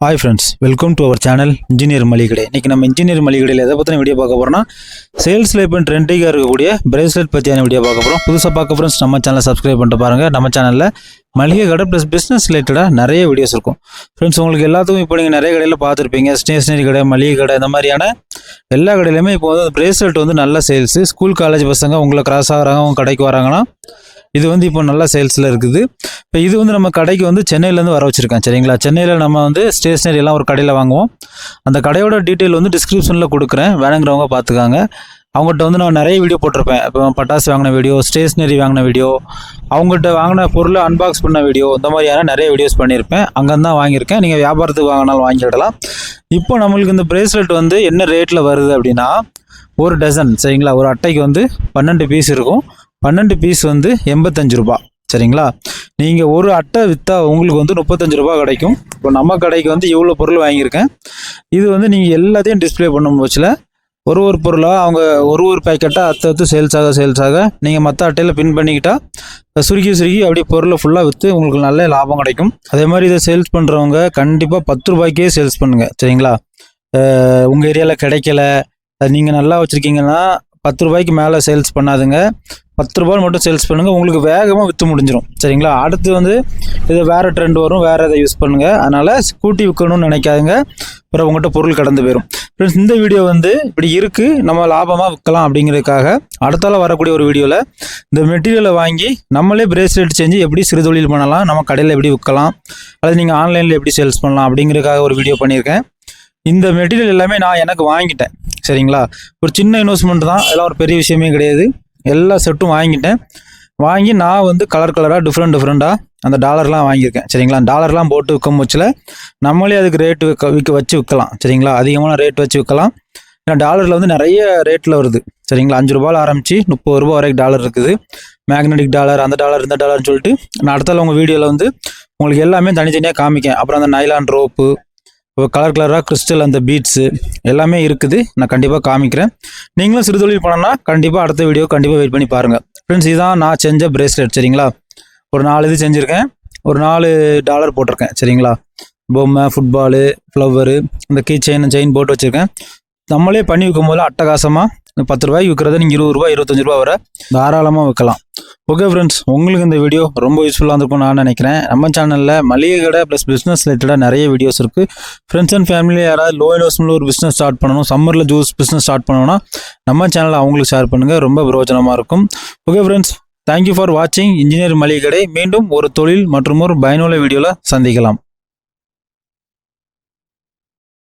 Hi friends welcome to our channel engineer மளிகடை இன்றைக்கி நம்ம engineer மளிகடையில் எதை பற்றின வீடியோ பார்க்க போகிறோம்னா சேல்ஸில் இப்போ ட்ரெண்டிங்காக இருக்கக்கூடிய பிரேஸ்லெட் பற்றியான வீடியோ பார்க்க போகிறோம் புதுசாக பார்க்க ஃப்ரெண்ட்ஸ் நம்ம சேனலை சப்ஸ்கிரைப் பண்ணிட்டு பாருங்கள் நம்ம சேனலில் மளிகை கடை ப்ளஸ் பிஸ்னஸ் ரிலேட்டடாக நிறைய வீடியோஸ் இருக்கும். ஃப்ரெண்ட்ஸ் உங்களுக்கு எல்லாத்துக்கும் இப்போ நீங்கள் நிறைய கடையில் பார்த்துருப்பீங்க. ஸ்டேஷனரி கடை மளிகை கடை இந்த மாதிரியான எல்லா கடையிலுமே இப்போ வந்து பிரேஸ்லெட் வந்து நல்ல சேல்ஸு ஸ்கூல் காலேஜ் பசங்க உங்களை கிராஸ் ஆகிறாங்க அவங்க கடைக்கு வராங்கன்னா இது வந்து இப்போ நல்ல சேல்ஸில் இருக்குது. இப்போ இது வந்து நம்ம கடைக்கு வந்து சென்னையிலேருந்து வர வச்சுருக்கேன். சரிங்களா? சென்னையில் நம்ம வந்து ஸ்டேஷ்னரி எல்லாம் ஒரு கடையில் வாங்குவோம். அந்த கடையோட டீட்டெயில் வந்து டிஸ்கிரிப்ஷனில் கொடுக்குறேன். வேணுங்கிறவங்க பார்த்துக்காங்க. அவங்ககிட்ட வந்து நான் நிறைய வீடியோ போட்டிருப்பேன். இப்போ பட்டாசு வாங்கின வீடியோ ஸ்டேஷ்னரி வாங்கின வீடியோ அவங்ககிட்ட வாங்கின பொருளை அன்பாக்ஸ் பண்ண வீடியோ இந்த மாதிரியான நிறைய வீடியோஸ் பண்ணியிருப்பேன். அங்கேருந்து தான் வாங்கியிருக்கேன். நீங்கள் வியாபாரத்துக்கு வாங்கினாலும் வாங்கிடலாம். இப்போ நம்மளுக்கு இந்த பிரேஸ்லெட் வந்து என்ன ரேட்டில் வருது அப்படின்னா ஒரு டசன் சரிங்களா? ஒரு அட்டைக்கு வந்து பன்னெண்டு பீஸ் இருக்கும். பன்னெண்டு பீஸ் வந்து எண்பத்தஞ்சு ரூபா. சரிங்களா? நீங்கள் ஒரு அட்டை விற்றா உங்களுக்கு வந்து முப்பத்தஞ்சு ரூபா கிடைக்கும். இப்போ நம்ம கடைக்கு வந்து இவ்வளோ பொருள் வாங்கியிருக்கேன். இது வந்து நீங்கள் எல்லாத்தையும் டிஸ்பிளே பண்ணும் போச்சில் ஒரு ஒரு பொருளாக அவங்க ஒரு ஒரு பேக்கெட்டாக அத்தை அத்து சேல்ஸ் ஆக சேல்ஸ் ஆக நீங்கள் மற்ற அட்டையில் பின் பண்ணிக்கிட்டால் சுருக்கி சுருக்கி அப்படியே பொருளை ஃபுல்லாக விற்று உங்களுக்கு நல்ல லாபம் கிடைக்கும். அதே மாதிரி இதை சேல்ஸ் பண்ணுறவங்க கண்டிப்பாக பத்து ரூபாய்க்கே சேல்ஸ் பண்ணுங்கள் சரிங்களா? உங்கள் ஏரியாவில் கிடைக்கல நீங்கள் நல்லா வச்சுருக்கீங்கன்னா பத்து ரூபாய்க்கு மேலே சேல்ஸ் பண்ணாதுங்க. பத்து ரூபாய் மட்டும் சேல்ஸ் பண்ணுங்கள் உங்களுக்கு வேகமாக விற்று முடிஞ்சிடும் சரிங்களா? அடுத்து வந்து இது வேறு ட்ரெண்ட் வரும். வேறு இதை யூஸ் பண்ணுங்கள் அதனால் ஸ்கூட்டி விற்கணும்னு நினைக்காதுங்க. அப்புறம் உங்கள்கிட்ட பொருள் கடந்து போயிடும் ஃப்ரெண்ட்ஸ் இந்த வீடியோ வந்து இப்படி இருக்குது நம்ம லாபமாக விற்கலாம் அப்படிங்கிறதுக்காக அடுத்தால வரக்கூடிய ஒரு வீடியோவில் இந்த மெட்டீரியலை வாங்கி நம்மளே பிரேஸ்லெட் செஞ்சு எப்படி சிறு தொழில் பண்ணலாம் நம்ம கடையில் எப்படி விற்கலாம் அல்லது நீங்கள் ஆன்லைனில் எப்படி சேல்ஸ் பண்ணலாம் அப்படிங்கிறதுக்காக ஒரு வீடியோ பண்ணியிருக்கேன். இந்த மெட்டீரியல் எல்லாமே நான் எனக்கு வாங்கிட்டேன். சரிங்களா? ஒரு சின்ன இன்வெஸ்ட்மெண்ட் தான். எல்லாம் ஒரு பெரிய விஷயமே கிடையாது. எல்லா செட்டும் வாங்கிட்டேன். வாங்கி நான் வந்து கலர் கலராக டிஃப்ரெண்ட் டிஃப்ரெண்ட்டாக அந்த டாலர்லாம் வாங்கியிருக்கேன். சரிங்களா? டாலர்லாம் போட்டு விற்கும் போச்சில் நம்மளே அதுக்கு ரேட்டு விற்க விற்க வச்சு விற்கலாம். சரிங்களா? அதிகமான ரேட் வச்சு விற்கலாம். ஏன்னா டாலரில் வந்து நிறைய ரேட்டில் வருது. சரிங்களா? அஞ்சு ரூபாயில் ஆரம்பித்து முப்பது ரூபா வரைக்கும் டாலர் இருக்குது. மேக்னெட்டிக் டாலர் அந்த டாலர் இந்த டாலர்னு சொல்லிட்டு நான் அடுத்தால உங்கள் வீடியோவில் வந்து உங்களுக்கு எல்லாமே தனித்தனியாக காமிக்கேன் அப்புறம் அந்த நைலான் ரோப்பு கலர் கலராக கிறிஸ்டல் அந்த பீட்ஸு எல்லாமே இருக்குது. நான் கண்டிப்பாக காமிக்கிறேன். நீங்களும் சிறு தொழில் பண்ணனா கண்டிப்பாக அடுத்த வீடியோ கண்டிப்பாக வெயிட் பண்ணி பாருங்கள் ஃப்ரெண்ட்ஸ் இதுதான் நான் செஞ்ச பிரேஸ்லெட் சரிங்களா? ஒரு நாலு இது செஞ்சுருக்கேன். ஒரு நாலு டாலர் போட்டிருக்கேன் சரிங்களா? பொம்மை ஃபுட்பாலு ஃப்ளவரு இந்த கீ செயின் செயின் போட்டு வச்சுருக்கேன். நம்மளே பண்ணி விற்கும் போது அட்டகாசமாக பத்து ரூபாய்க்கு விற்கிறத நீங்கள் இருபது ரூபா இருபத்தஞ்சு ரூபா வர தாராளமாக விற்கலாம் ஓகே ஃப்ரெண்ட்ஸ் உங்களுக்கு இந்த வீடியோ ரொம்ப யூஸ்ஃபுல்லாக இருந்திருக்கும் நான் நினைக்கிறேன். நம்ம சேனலில் மளிகை கடை ப்ளஸ் பிஸ்னஸ் ரிலேட்டடாக நிறைய வீடியோஸ் இருக்குது ஃப்ரெண்ட்ஸ் அண்ட் ஃபேமிலி யாராவது லோ இன்வெஸ்ட்மெண்ட்டில் ஒரு பிஸ்னஸ் ஸ்டார்ட் பண்ணணும் சம்மரில் ஜூஸ் பிஸ்னஸ் ஸ்டார்ட் பண்ணணும்னா நம்ம சேனலில் அவங்களுக்கு ஷேர் பண்ணுங்கள் ரொம்ப பிரயோஜனமாக இருக்கும். Okay friends thank you for வாட்சிங் இன்ஜினியர் மளிகை கடை மீண்டும் ஒரு தொழில் மற்றும் ஒரு பயனுள்ள வீடியோவில் சந்திக்கலாம்.